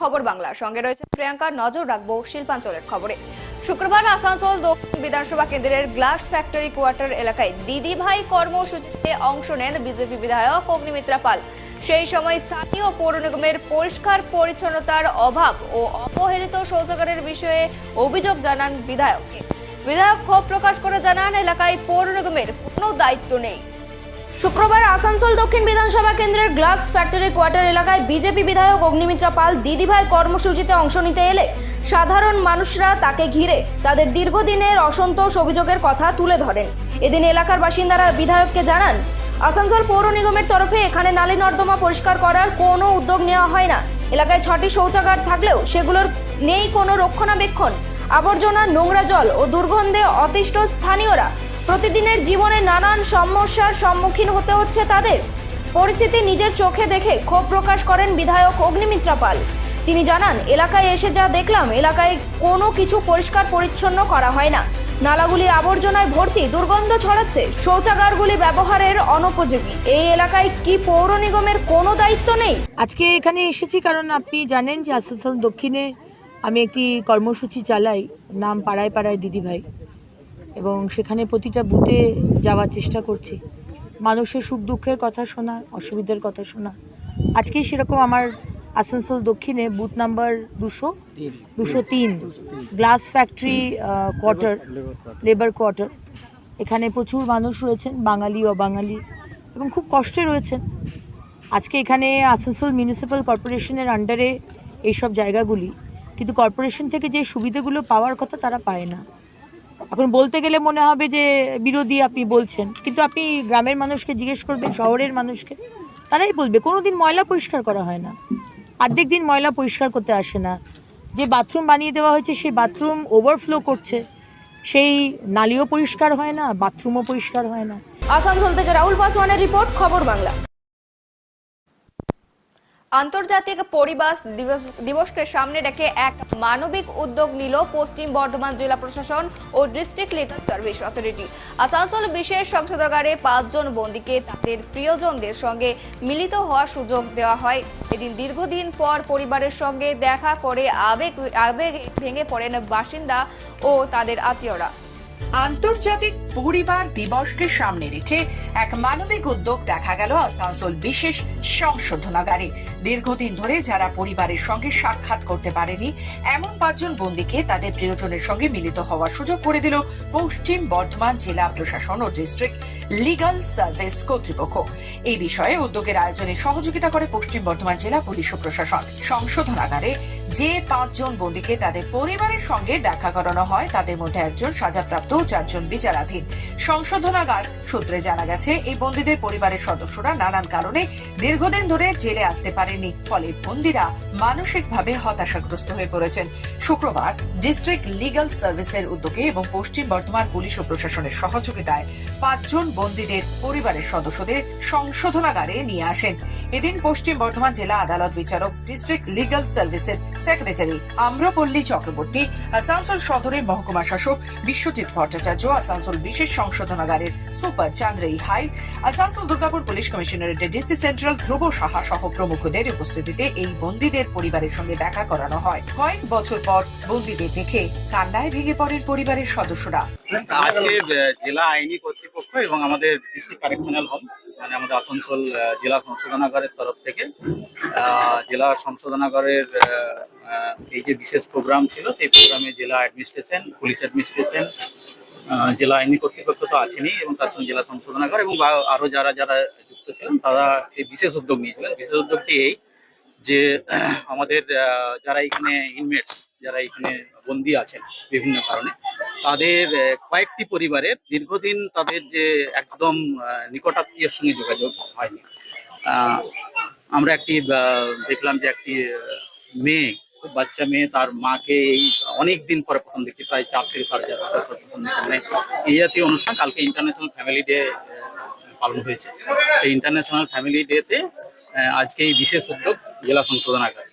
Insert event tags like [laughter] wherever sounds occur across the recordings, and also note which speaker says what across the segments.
Speaker 1: খবর বাংলা। সঙ্গে রয়েছে প্রিয়াঙ্কা, নজর রাখব শিল্পাঞ্চলের খবরে। শুক্রবার আসানসোল দক্ষিণ বিধানসভা কেন্দ্রের গ্লাস ফ্যাক্টরি কোয়ার্টার এলাকায় দিদি ভাই কর্মসূচিতে অংশ নেন বিজেপি বিধায়ক অগ্নিমিত্রা পাল। সেই সময় স্থানীয় পৌর নিগমের পরিষ্কার পরিচ্ছন্নতার অভাব ও অবহেলিত শৌচাগারের বিষয়ে অভিযোগ জানান বিধায়ককে। বিধায়ক ক্ষোভ প্রকাশ করে জানান, এলাকায় পৌর নিগমের কোনো দায়িত্ব নেই।
Speaker 2: শুক্রবার আসানসোল দক্ষিণ বিধানসভা কেন্দ্রের গ্লাস ফ্যাক্টরি কোয়ার্টার এলাকায় বিজেপি বিধায়ক অগ্নিমিত্রা পাল দিদিভাই কর্মসূচিতে অংশ নিতে এলে সাধারণ মানুষরা তাকে ঘিরে তাদের দীর্ঘদিনের অসন্তোষ অভিযোগের কথা তুলে ধরেন। এদিন এলাকার বাসিন্দারা বিধায়ককে জানান, আসানসোল পৌর নিগমের তরফে এখানে নালী নর্দমা পরিষ্কার করার কোনো উদ্যোগ নেওয়া হয় না। এলাকায় ছটি শৌচাগার থাকলেও সেগুলোর নেই কোনো রক্ষণাবেক্ষণ। আবর্জনা, নোংরা জল ও দুর্গন্ধে অতিষ্ঠ স্থানীয়রা প্রতিদিনের জীবনে নানান সমস্যার সম্মুখীন হতে হচ্ছে তাদের। পরিস্থিতি নিজের চোখে দেখে ক্ষোভ প্রকাশ করেন বিধায়ক অগ্নিমিত্রা পাল। তিনি জানান, এলাকায় এসে যা দেখলাম, এলাকায় কোনো কিছু পরিষ্কার পরিচ্ছন্ন করা হয় না। নালাগুলি আবর্জনায় ভর্তি, দুর্গন্ধ ছড়াচ্ছে, শৌচাগারগুলি ব্যবহারের অনুপযোগী। এই এলাকায় কি পৌর নিগমের কোনো দায়িত্ব নেই?
Speaker 3: আজকে এখানে এসেছি কারণ আপনি জানেন যে আসানসোল দক্ষিণে আমি একটি কর্মসূচি চালাই, নাম পাড়ায় পাড়ায় দিদিভাই। এবং সেখানে প্রতিটা বুথে যাওয়ার চেষ্টা করছি। মানুষের সুখ দুঃখের কথা শোনা অসুবিধার কথা শোনা। আজকেই সেরকম আমার আসানসোল দক্ষিণে বুথ নাম্বার দুশো দুশো তিন glass factory quarter labour quarter. এখানে প্রচুর মানুষ রয়েছেন বাঙালি অবাঙালি এবং খুব কষ্টে রয়েছেন। আজকে এখানে আসানসোল মিউনিসিপ্যাল কর্পোরেশনের আন্ডারে এইসব জায়গাগুলি। কিন্তু কর্পোরেশন থেকে যে সুবিধাগুলো পাওয়ার কথা তারা পায় না। এখন বলতে গেলে মনে হবে যে বিরোধী আপনি বলছেন। কিন্তু আপনি গ্রামের মানুষকে জিজ্ঞেস করবেন, শহরের মানুষকে, তারাই বলবে। কোনো দিন ময়লা পরিষ্কার করা হয় না। অর্ধেক দিন ময়লা পরিষ্কার করতে আসে না। যে বাথরুম বানিয়ে দেওয়া হয়েছে, সেই বাথরুম ওভারফ্লো করছে। সেই নালিও পরিষ্কার হয় না বাথরুমও পরিষ্কার হয় না।
Speaker 2: আসানসোল থেকে রাহুল পাসওয়ানের রিপোর্ট, খবর বাংলা।
Speaker 1: আন্তর্জাতিক পরিবেশ দিবস দিবসকে সামনে রেখে এক মানবিক উদ্যোগ নিল পশ্চিম বর্ধমান জেলা প্রশাসন ও district legal service authority. Asansol বিশেষ সংসদাগারে পাঁচজন বন্দীকে তাদের প্রিয়জনদের সঙ্গে মিলিত হওয়ার সুযোগ দেওয়া হয়। এদিন দীর্ঘদিন পর পরিবারের সঙ্গে দেখা করে আবেগ, আবেগে ভেঙে পড়েন বাসিন্দা ও তাদের আত্মীয়রা।
Speaker 4: আন্তর্জাতিক পরিবার দিবসকে সামনে রেখে এক মানবিক উদ্যোগ দেখা গেল আসানসোল বিশেষ সংশোধনাগারে। দীর্ঘদিন ধরে যারা পরিবারের সঙ্গে সাক্ষাৎ করতে পারেনি, এমন পাঁচজন বন্দীকে তাদের প্রিয়জনের সঙ্গে মিলিত হওয়ার সুযোগ করে দিল পশ্চিম বর্ধমান জেলা প্রশাসন ও ডিস্ট্রিক্ট লিগাল সার্ভিস কর্তৃপক্ষ। এই বিষয়ে উদ্যোগের আয়োজনে সহযোগিতা করে পশ্চিম বর্ধমান জেলা পুলিশ ও প্রশাসন। সংশোধনাগারে যে পাঁচজন বন্দীকে তাদের পরিবারের সঙ্গে দেখা করানো হয়, তাদের মধ্যে একজন সাজাপ্রাপ্ত ও চারজন বিচারাধীন। সংশোধনাগার সূত্রে জানা গেছে, এই বন্দীদের পরিবারের সদস্যরা নানান কারণে দীর্ঘদিন ধরে জেলে আসতে পারেনি ফলে বন্দীরা মানসিকভাবে হতাশাগ্রস্ত হয়ে পড়েছেন। শুক্রবার ডিস্ট্রিক্ট লিগাল সার্ভিসের উদ্যোগে এবং পশ্চিম বর্ধমান পুলিশ ও প্রশাসনের সহযোগিতায় পাঁচজন বন্দীদের পরিবারের সদস্যদের সংশোধনাগারে নিয়ে আসেন। এদিন পশ্চিম বর্ধমান জেলা আদালত বিচারক ডিস্ট্রিক্ট লিগাল সার্ভিসের সেক্রেটারি আম্রপল্লী চক্রবর্তী, আসানসোল সদরের মহকুমা শাসক বিশ্বজিৎ ভট্টাচার্য, আসানসোল বিশেষ সংশোধনাগারের সুপার চান্দ্রেই হাই, আসানসোল দুর্গাপুর পুলিশ কমিশনারেটের ডিসি সেন্ট্রাল ধ্রুব সাহা সহ প্রমুখদের উপস্থিতিতে এই বন্দীদের পরিবারের সঙ্গে দেখা করানো হয়। কয়েক বছর পর বন্দীদের দেখে কান্নায় ভেঙে পড়েন পরিবারের সদস্যরা।
Speaker 5: আজকে জেলা আইনি কর্তৃপক্ষ এবং আমাদের ডিস্ট্রিক্ট কারেকশনাল হল মানে আমাদের আসানসোল জেলা সংশোধনাগারের তরফ থেকে। জেলা সংশোধনাগারের এই যে বিশেষ প্রোগ্রাম ছিল, সেই প্রোগ্রামে জেলা অ্যাডমিনিস্ট্রেশন পুলিশ অ্যাডমিনিস্ট্রেশন জেলা আইনি কর্তৃপক্ষ তো আছেনই এবং তার সঙ্গে জেলা সংশোধনাগার এবং বা- আরও যারা যারা যুক্ত ছিলেন, তারা এই বিশেষ উদ্যোগ নিয়েছিলেন। বিশেষ উদ্যোগটি এই যে আমাদের যারা এখানে ইনমেটস যারা এখানে বন্দী আছেন বিভিন্ন কারণে, তাদের কয়েকটি পরিবারের দীর্ঘদিন তাদের যে একদম নিকটাত্মীয়ের সঙ্গে যোগাযোগ হয়নি আমরা একটি দেখলাম যে একটি মেয়ে বাচ্চা মেয়ে, তার মাকে এই অনেক দিন পরে প্রথম দেখি প্রায় চার থেকে সাড়ে চার বছর পর প্রথম। মানে এই জাতীয় অনুষ্ঠান কালকে ইন্টারন্যাশনাল ফ্যামিলি ডে পালন হয়েছে সেই ইন্টারন্যাশনাল ফ্যামিলি ডেতে আজকে এই বিশেষ উদ্যোগ জেলা সংশোধনাগার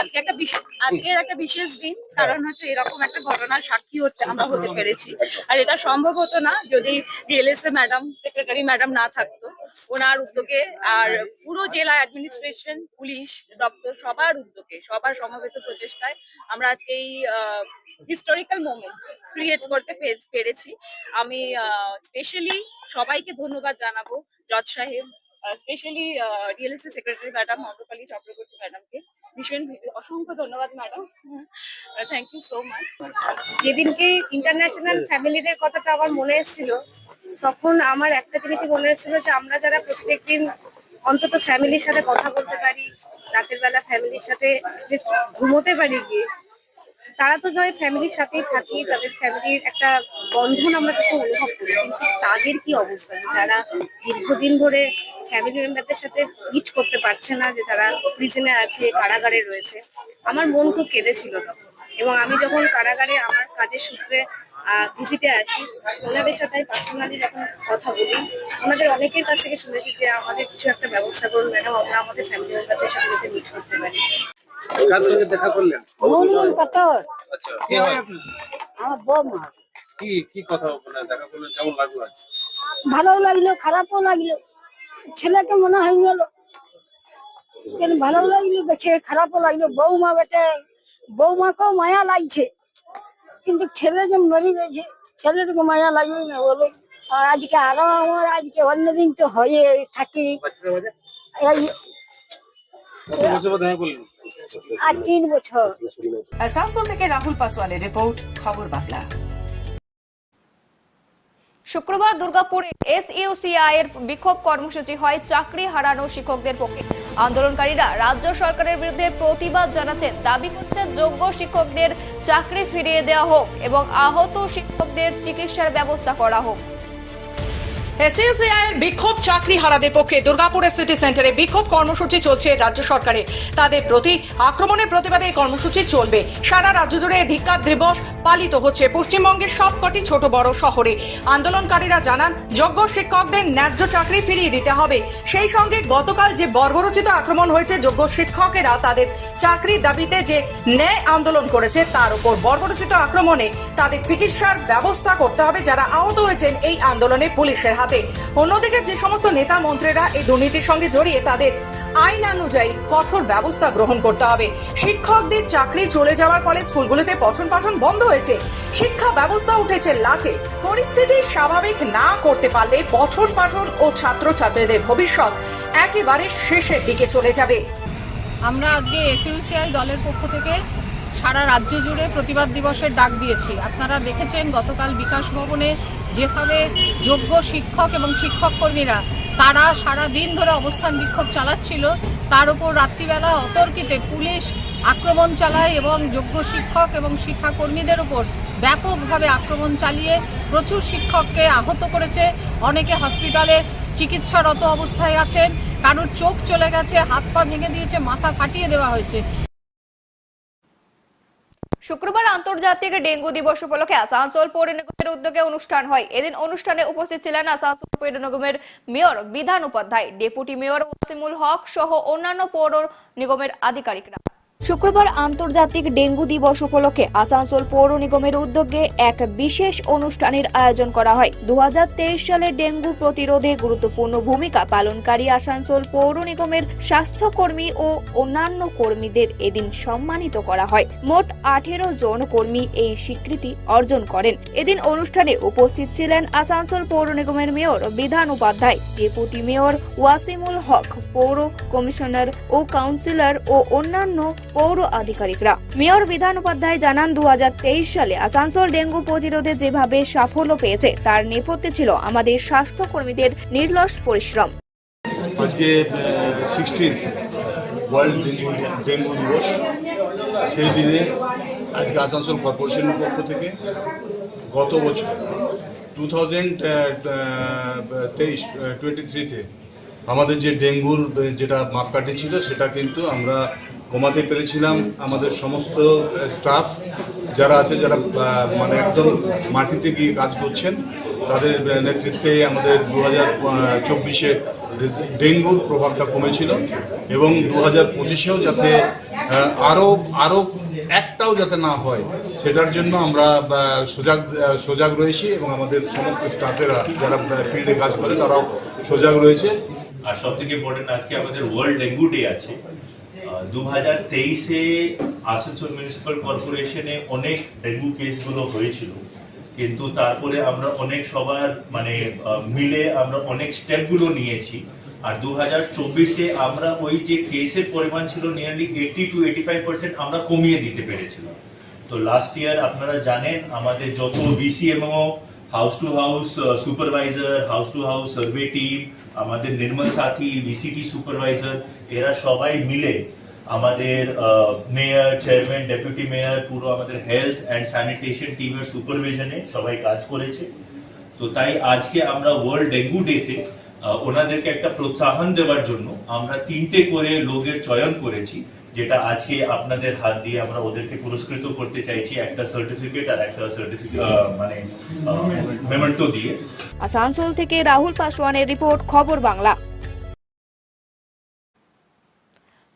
Speaker 6: আজকে একটা বিশেষ আজকের একটা বিশেষ দিন কারণ হচ্ছে এরকম একটা ঘটনার সাক্ষী হতে আমরা হতে পেরেছি। আর এটা সম্ভব হতো না যদি ডিএলএসএ ম্যাডাম সেক্রেটারি ম্যাডাম না থাকতো
Speaker 7: ওনার উদ্যোগে আর পুরো জেলা অ্যাডমিনিস্ট্রেশন পুলিশ দপ্তর সবার উদ্যোগে সবার সমবেত প্রচেষ্টায় আমরা আজকে এই হিস্টোরিক্যাল মোমেন্ট ক্রিয়েট করতে পেরেছি। আমি স্পেশালি সবাইকে ধন্যবাদ জানাব জজ সাহেব specially DLSC secretary madam Amrapali Chakraborty ম্যাডামকে ভীষণ অসংখ্য ধন্যবাদ madam thank you so much যেদিনকে ইন্টারন্যাশনাল ফ্যামিলিদের কথাটা আমার মনে এসেছিল তখন আমার একটা জিনিসই মনে এসেছিল যে আমরা যারা প্রত্যেকদিন অন্তত ফ্যামিলির সাথে কথা বলতে পারি রাতের বেলা ফ্যামিলির সাথে যে ঘুমোতে পারি গিয়ে তারা তো নয় ফ্যামিলির সাথেই থাকি তাদের ফ্যামিলির একটা বন্ধন আমরা তখন অনুভব করি কিন্তু তাদের কি অবস্থা? যারা দীর্ঘদিন ধরে ফ্যামিলি মেম্বারদের সাথে মিট করতে পারছে না যে তারা প্রিজনে আছে কারাগারে রয়েছে। আমার মন খুব কেঁদেছিল তখন। এবং আমি যখন কারাগারে আমার কাজের সূত্রে ভিজিটে আসি ওনাদের সাথে আমি পার্সোনালি যখন কথা বলি ওনাদের অনেকের কাছ থেকে শুনেছি যে আমাদের কিছু একটা ব্যবস্থা করুন ম্যাডাম আমরা আমাদের ফ্যামিলি মেম্বারদের সাথে যাতে মিট করতে পারি।
Speaker 8: কার সঙ্গে দেখা করলেন?
Speaker 9: মনিরুল পাথর।
Speaker 8: আচ্ছা কে হয় আপনি?
Speaker 9: আমার বৌমা।
Speaker 8: কি কি কথা দেখা করলেন? কেমন লাগল
Speaker 9: ভালো লাগল খারাপও লাগল। ছেলেকে মনে হয়ে গেল কিন্তু ভালো লাগল দেখে, খারাপও লাগল। বৌমা বেটে বৌমাকেও মায়া লাগছে। কিন্তু ছেলে যে মরে গেছে, ছেলেটাকে মায়া লাগবে না বলো। আর আজকে আরও আমার, আজকে অন্যদিন তো হয়ে থাকি। আর তিন বছর।
Speaker 2: আসানসোল থেকে রাহুল পাসওয়ানের রিপোর্ট, খবর বাংলা।
Speaker 1: শুক্রবার দুর্গাপুরে এসইউসিআই এর বিক্ষোভ কর্মসূচি হয় চাকরি হারানো শিক্ষকদের পক্ষে। আন্দোলনকারীরা রাজ্য সরকারের বিরুদ্ধে প্রতিবাদ জানাচ্ছেন। দাবি করছেন যোগ্য শিক্ষকদের চাকরি ফিরিয়ে দেওয়া হোক এবং আহত শিক্ষকদের চিকিৎসার ব্যবস্থা করা হোক।
Speaker 2: এসইউসিআই এর বিক্ষোভ চাকরি হারাদের পক্ষে দুর্গাপুরের সিটি সেন্টারে বিক্ষোভ কর্মসূচি চলছে রাজ্য সরকারে। তাদের প্রতি আক্রমণের প্রতিবাদে কর্মসূচি চলবে। সারা রাজ্য জুড়ে ধিক্কার দিবস পালিত হচ্ছে পশ্চিমবঙ্গের সবকটি ছোট বড় শহরে। আন্দোলনকারীরা জানান, যোগ্য শিক্ষকদের ন্যায্য চাকরি ফিরিয়ে দিতে হবে। সেই সঙ্গে গতকাল যে বর্বরচিত আক্রমণ হয়েছে, যোগ্য শিক্ষকেরা তাদের চাকরির দাবিতে যে ন্যায় আন্দোলন করেছে, তার উপর বর্বরচিত আক্রমণে তাদের চিকিৎসার ব্যবস্থা করতে হবে, যারা আহত হয়েছেন এই আন্দোলনে পুলিশের হাতে। অন্যদিকে যে সমস্ত নেতা মন্ত্রীরা এই দুর্নীতির সঙ্গে জড়িয়ে, তাদের আইন অনুযায়ী কঠোর ব্যবস্থা গ্রহণ করতে হবে। শিক্ষকদের চাকরি চলে যাওয়ার ফলে স্কুলগুলিতে পঠন পাঠন বন্ধ হয়েছে। শিক্ষা ব্যবস্থা উঠেছে লাটে পরিস্থিতি স্বাভাবিক না করতে পারলে পঠন পাঠন ও ছাত্রছাত্রীদের ভবিষ্যৎ একেবারে শেষের দিকে চলে যাবে।
Speaker 10: আমরা আজকে এসইউসিআই দলের পক্ষ থেকে সারা রাজ্য জুড়ে প্রতিবাদ দিবসের ডাক দিয়েছি। আপনারা দেখেছেন গতকাল বিকাশ ভবনে যেভাবে যোগ্য শিক্ষক এবং শিক্ষক কর্মীরা তারা সারা দিন ধরে অবস্থান বিক্ষোভ চালাচ্ছিল তার উপর রাত্রিবেলা অতর্কিতে পুলিশ আক্রমণ চালায় এবং যোগ্য শিক্ষক এবং শিক্ষাকর্মীদের উপর ব্যাপকভাবে আক্রমণ চালিয়ে প্রচুর শিক্ষককে আহত করেছে। অনেকে হসপিটালে চিকিৎসারত অবস্থায় আছেন। কারোর চোখ চলে গেছে, হাত পা ভেঙে দিয়েছে, মাথা ফাটিয়ে দেওয়া হয়েছে।
Speaker 1: শুক্রবার আন্তর্জাতিক ডেঙ্গু দিবস উপলক্ষে আসানসোল পৌর নিগমের উদ্যোগে অনুষ্ঠান হয়। এদিন অনুষ্ঠানে উপস্থিত ছিলেন আসানসোল পৌর নিগমের mayor, Bidhan Upadhyay, deputy mayor Wasimul Haque সহ অন্যান্য পৌর নিগমের আধিকারিকরা। শুক্রবার আন্তর্জাতিক ডেঙ্গু দিবস উপলক্ষে আসানসোল পৌর নিগমের উদ্যোগে এক বিশেষ অনুষ্ঠানের আয়োজন করা হয়। দুহাজার তেইশ সালে ডেঙ্গু প্রতিরোধে গুরুত্বপূর্ণ ভূমিকা পালনকারী আসানসোল পৌর নিগমের স্বাস্থ্যকর্মী ও অন্যান্য কর্মীদের এদিন সম্মানিত করা হয়। মোট আঠেরো জন কর্মী এই স্বীকৃতি অর্জন করেন। এদিন অনুষ্ঠানে উপস্থিত ছিলেন আসানসোল পৌর নিগমের mayor, Bidhan Upadhyay, deputy mayor Wasimul Haque, পৌর কমিশনার ও কাউন্সিলর ও অন্যান্য পৌর আধিকারিকরা। মেয়র বিধান উপাধ্যায় জানান দু হাজার তেইশ সালে আসানসোল ডেঙ্গু প্রতিরোধে যেভাবে সাফল্য পেয়েছে, তার নেপথ্যে ছিল আমাদের স্বাস্থ্যকর্মীদের নির্লস পরিশ্রম।
Speaker 11: আজকে সিক্সটিন ওয়ার্ল্ড ডেঙ্গু দিবস সেই দিনে আজকে আসানসোল কর্পোরেশনের পক্ষ থেকে গত বছর টু থাউজেন্ড তেইশ টোয়েন্টি থ্রিতে আমাদের যে ডেঙ্গুর যেটা মাপকাঠি ছিল, সেটা কিন্তু আমরা কমাতে পেরেছিলাম। আমাদের সমস্ত স্টাফ যারা আছে, যারা মানে একদম মাটিতে গিয়ে কাজ করছেন, তাদের নেতৃত্বে আমাদের দু হাজার চব্বিশে ডেঙ্গুর প্রভাবটা কমেছিল এবং দু হাজার পঁচিশেও যাতে আরও আরও আরও একটাও যাতে না হয়, সেটার জন্য আমরা সজাগ সজাগ রয়েছি এবং আমাদের সমস্ত স্টাফেরা যারা ফিল্ডে কাজ করে, তারাও সজাগ রয়েছে।
Speaker 12: আর সব থেকে ইম্পর্টেন্ট আজকে আমাদের ওয়ার্ল্ড ডেঙ্গু ডে আছে। দু হাজার তেইশে আসানসোল মিউনিসিপাল কর্পোরেশনে অনেক ডেঙ্গু কেসগুলো হয়েছিল। কিন্তু তারপরে আমরা অনেক সবার মানে মিলে আমরা অনেক স্টেপগুলো নিয়েছি। আর দু হাজার চব্বিশে আমরা ওই যে কেসের পরিমাণ ছিল nearly eighty two eighty five percent আমরা কমিয়ে দিতে পেরেছিলাম। তো লাস্ট ইয়ার আপনারা জানেন, আমাদের যত BCMO house to house supervisor house to house survey team আমাদের নির্মল সাথী ভিসিটি সুপারভাইজার এরা সবাই মিলে আমাদের মেয়র চেয়ারম্যান ডেপুটি মেয়র পুরো আমাদের হেলথ অ্যান্ড স্যানিটেশন টিমের সুপারভিশনে সবাই কাজ করেছে। তো তাই আজকে আমরা ওয়ার্ল্ড ডেঙ্গু ডেতে ওনাদেরকে একটা প্রোৎসাহন দেওয়ার জন্য আমরা তিনটে করে লোকের চয়ন করেছি, যেটা আজকে আপনাদের হাত দিয়ে আমরা ওদেরকে পুরস্কৃত করতে চাইছি, একটা সার্টিফিকেট আর একটা সার্টিফিকেট মানে মেমেন্টো দিয়ে।
Speaker 1: আসানসোল থেকে রাহুল পাসওয়ানের রিপোর্ট, খবর বাংলা।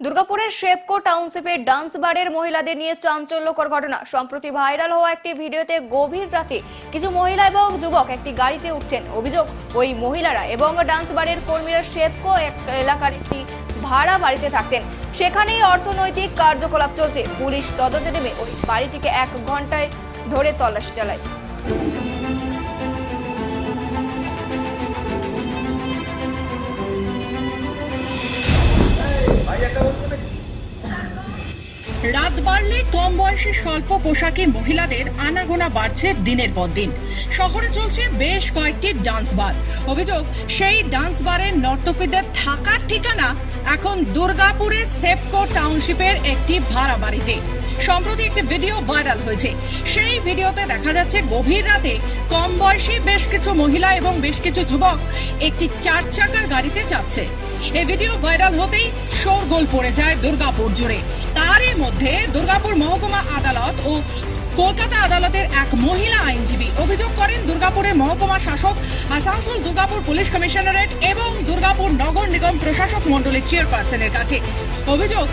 Speaker 1: দুর্গাপুরের শেপকো টাউনশিপে ডান্স বারের মহিলাদের নিয়ে চাঞ্চল্যকর ঘটনা। সম্প্রতি ভাইরাল হওয়া একটি ভিডিওতে গভীর রাতে কিছু মহিলা এবং যুবক একটি গাড়িতে উঠছেন। অভিযোগ, ওই মহিলারা এবং ডান্স বারের কর্মীরা শেপকো এলাকার একটি ভাড়া বাড়িতে থাকতেন। সেখানেই অর্থনৈতিক কার্যকলাপ চলছে। পুলিশ তদন্তে নেমে ওই বাড়িটিকে এক ঘন্টায় ধরে তল্লাশি চালায়।
Speaker 2: রাত বাড়লে কম বয়সী স্বল্প পোশাকে মহিলাদের আনাগোনা বাড়ছে দিনের পর দিন। শহরে চলছে বেশ কয়েকটি ডান্স বার। অভিযোগ, সেই ডান্স বারের নর্তকীদের থাকার ঠিকানা এখন দুর্গাপুরের সেপকো টাউনশিপের একটি ভাড়া বাড়িতে। সম্প্রতি একটি ভিডিও ভাইরাল হয়েছে। সেই ভিডিওতে দেখা যাচ্ছে গভীর রাতে কম বয়সী বেশ কিছু মহিলা এবং বেশ কিছু যুবক একটি চার চাকার গাড়িতে যাচ্ছে এই ভিডিও ভাইরাল হতেই শোরগোল পড়ে যায় দুর্গাপুর জুড়ে। তারই মধ্যে দুর্গাপুর মহকুমা আদালত ও কলকাতা আদালতের এক মহিলা আইনজীবী অভিযোগ করেন, দুর্গাপুরের মহকুমা শাসক আসানসোল দুর্গাপুর পুলিশ কমিশনারেট এবং দুর্গাপুর নগর নিগম প্রশাসক মন্ডলীর চেয়ারপারসনের কাছে। অভিযোগ,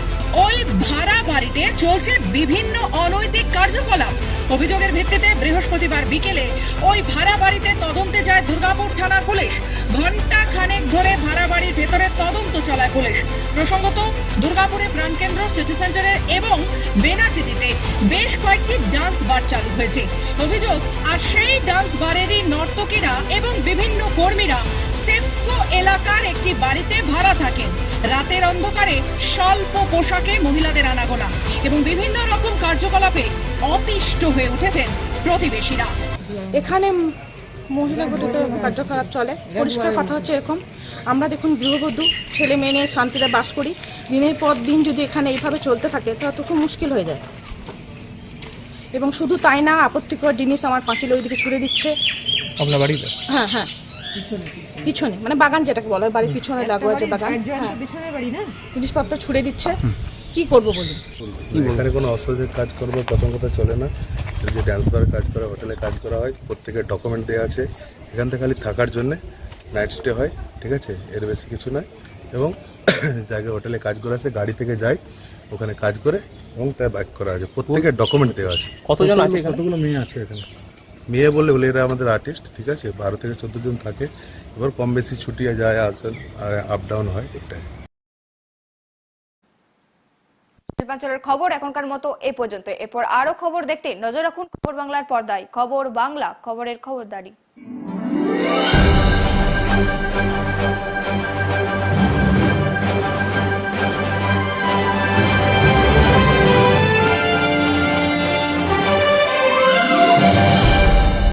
Speaker 2: ওই ভাড়া বাড়িতে চলছে বিভিন্ন অনৈতিক কার্যকলাপ। অভিযোগের ভিত্তিতে বৃহস্পতিবার বিকেলে ওই ভাড়া বাড়িতে তদন্তে যায় দুর্গাপুর থানার পুলিশ। ঘণ্টা খানেক ধরে ভাড়া বাড়ির ভেতরে তদন্ত চালায় পুলিশ। প্রসঙ্গত, দুর্গাপুরে প্রাণকেন্দ্র, সিটি সেন্টারের এবং বেনাচিটিতে বেশ কয়েকটি ডান্স বার চালু হয়েছে। অভিযোগ, আর সেই ডান্স বারেরই নর্তকীরা এবং বিভিন্ন কর্মীরা সেপকো এলাকার একটি বাড়িতে ভাড়া থাকেন রাতের অন্ধকারে স্বল্প পোশাকে মহিলাদের আনাগোনা এবং বিভিন্ন রকম কার্যকলাপে অতিষ্ঠ হয়ে উঠেছেন প্রতিবেশীরা।
Speaker 10: এখানে মহিলা গঠিত কার্যকলাপ চলে। পরিষ্কার কথা হচ্ছে এরকম। আমরা দেখুন গৃহবধূ ছেলে মেয়ে নিয়ে শান্তিতে বাস করি। দিনের পর দিন যদি এখানে এইভাবে চলতে থাকে তাহলে তো খুব মুশকিল হয়ে যায়। এবং শুধু তাই না আপত্তিকর জিনিস আমার পাঁচিল ওইদিকে ছুড়ে দিচ্ছে।
Speaker 8: আপনার বাড়িতে?
Speaker 10: হ্যাঁ হ্যাঁ। পিছনে মানে বাগান যেটাকে বলা হয় বাড়ির পিছনে লাগোয়া যে বাগান হ্যাঁ। জিনিসপত্র ছুড়ে দিচ্ছে। কি করব বলুন?
Speaker 8: এখানে কোনো অসাধু কাজ করব প্রথম কথা চলে না। যে ড্যান্স বার কাজ করা হোটেলে কাজ করা হয় প্রত্যেকের ডকুমেন্ট দেওয়া আছে। এখান থেকে খালি থাকার জন্যে নাইট স্টে হয় ঠিক আছে? এর বেশি কিছু নয়। এবং [coughs] জায়গায় হোটেলে কাজ করে আছে গাড়ি থেকে যায় ওখানে কাজ করে এবং তার ব্যাক করা আছে। প্রত্যেকের ডকুমেন্ট দেওয়া আছে।
Speaker 13: কতজন আছে
Speaker 8: কতগুলো মেয়ে আছে এখানে? মেয়ে বলে বলে এরা আমাদের আর্টিস্ট ঠিক আছে? বারো থেকে চোদ্দ জন থাকে। এবার কম বেশি ছুটি যায়, আসেন আপ ডাউন হয় এটাই।
Speaker 1: পূর্বাঞ্চলের খবর এখনকার মতো এ পর্যন্ত। এরপর আরও খবর দেখতে নজর রাখুন খবর বাংলার পর্দায়। খবর বাংলা, খবরের খবরদারি।